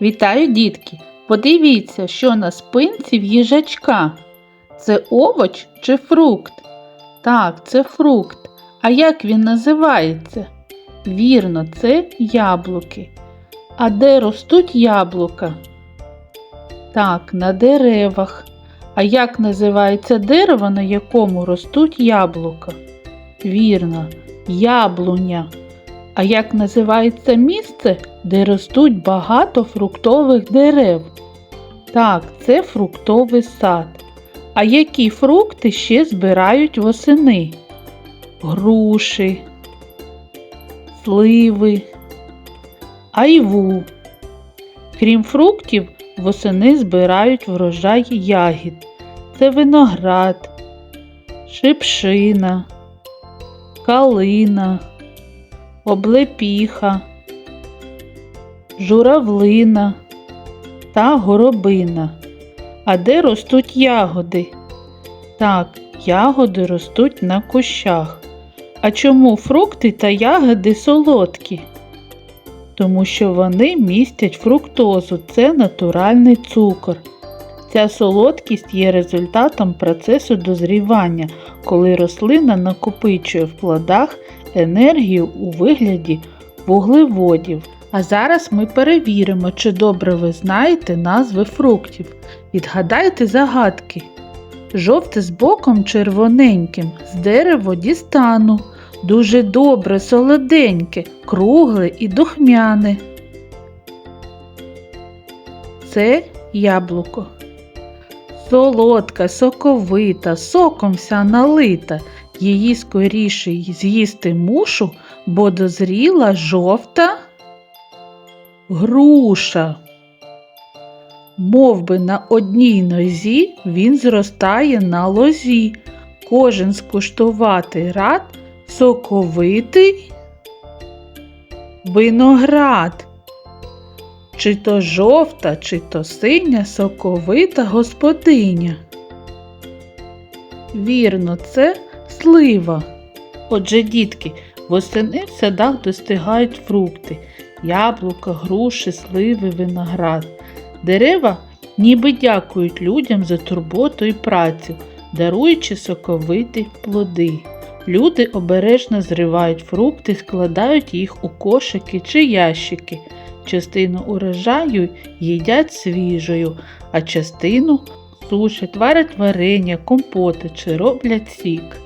Вітаю, дітки! Подивіться, що на спинці в їжачка. Це овоч чи фрукт? Так, це фрукт. А як він називається? Вірно, це яблуки. А де ростуть яблука? Так, на деревах. А як називається дерево, на якому ростуть яблука? Вірно, яблуня. А як називається місце, де ростуть багато фруктових дерев? Так, це фруктовий сад. А які фрукти ще збирають восени? Груші, сливи, айву. Крім фруктів, восени збирають врожай ягід. Це виноград, шипшина, калина облепіха, журавлина та горобина. А де ростуть ягоди? Так, ягоди ростуть на кущах. А чому фрукти та ягоди солодкі? Тому що вони містять фруктозу, це натуральний цукор. Ця солодкість є результатом процесу дозрівання, коли рослина накопичує в плодах енергію у вигляді вуглеводів. А зараз ми перевіримо, чи добре ви знаєте назви фруктів. Відгадайте загадки. Жовте з боком червоненьким, з дерева дістану. Дуже добре, солоденьке, кругле і духмяне. Це яблуко. Солодка, соковита, соком вся налита. Її скоріше з'їсти мушу, бо дозріла жовта груша. Мов би на одній нозі він зростає на лозі. Кожен скуштувати рад соковитий виноград. Чи то жовта, чи то синя соковита господиня. Вірно, це слива. Отже, дітки, восени в садах достигають фрукти, яблука, груші, сливи, виноград. Дерева ніби дякують людям за турботу і працю, даруючи соковиті плоди. Люди обережно зривають фрукти, складають їх у кошики чи ящики. Частину урожаю їдять свіжою, а частину сушать, варять варення, компоти чи роблять сік.